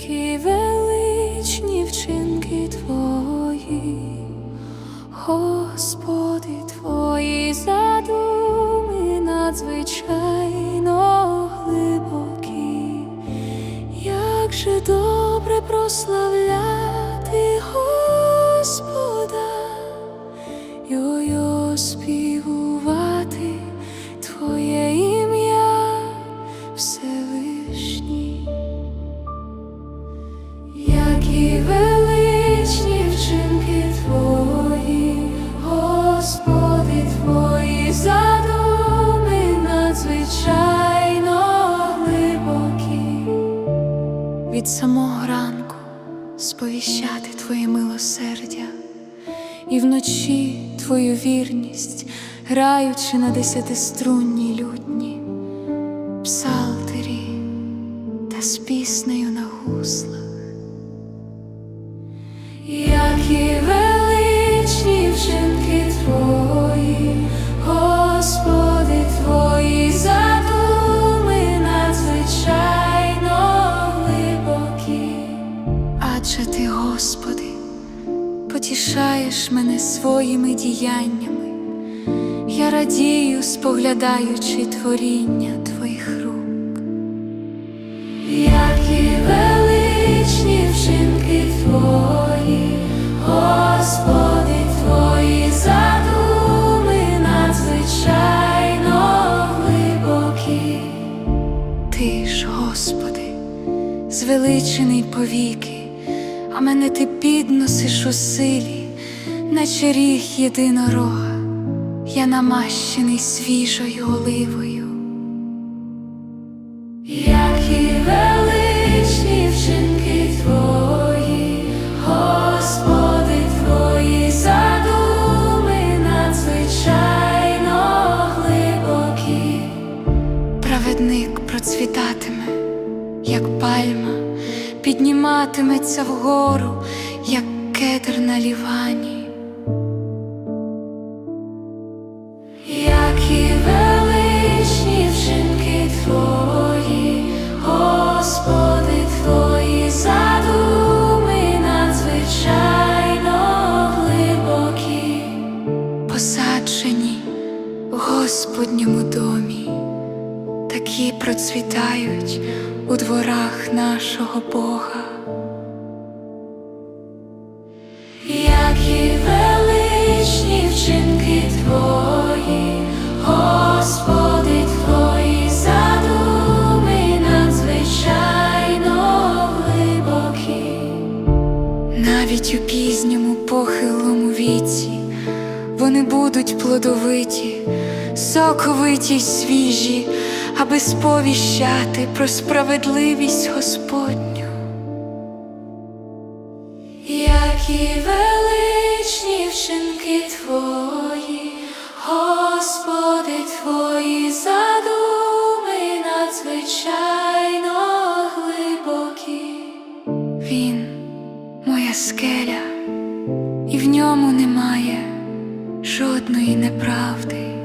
які величні вчинки твої, Господи твої задуми надзвичайно глибокі, як же добре прославити. Від самого ранку сповіщати Твоє милосердя, і вночі Твою вірність, граючи на десятиструнній лютні, псалтері та з піснею на потішаєш мене своїми діяннями. Я радію, споглядаючи творіння Твоїх рук. Які величні вчинки Твої, Господи, Твої задуми надзвичайно глибокі. Ти ж, Господи, звеличений повіки, мене ти підносиш у силі, наче ріг єдинорога, я намащений свіжою оливою. Які величні вчинки Твої, Господи, Твої задуми надзвичайно глибокі. Праведник процвітатиме, як пальма, підніматиметься вгору, як кедр на лівані. Які величні вчинки Твої, Господи, Твої задуми надзвичайно глибокі, посаджені в Господньому домі, такі процвітають у дворах нашого Бога. Які величні вчинки Твої, Господи, Твої задуми надзвичайно глибокі. Навіть у пізньому похилому віці вони будуть плодовиті, соковиті й свіжі, аби сповіщати про справедливість Господню. Які величні вчинки Твої, Господи, Твої задуми надзвичайно глибокі. Він моя скеля, і в ньому немає жодної неправди.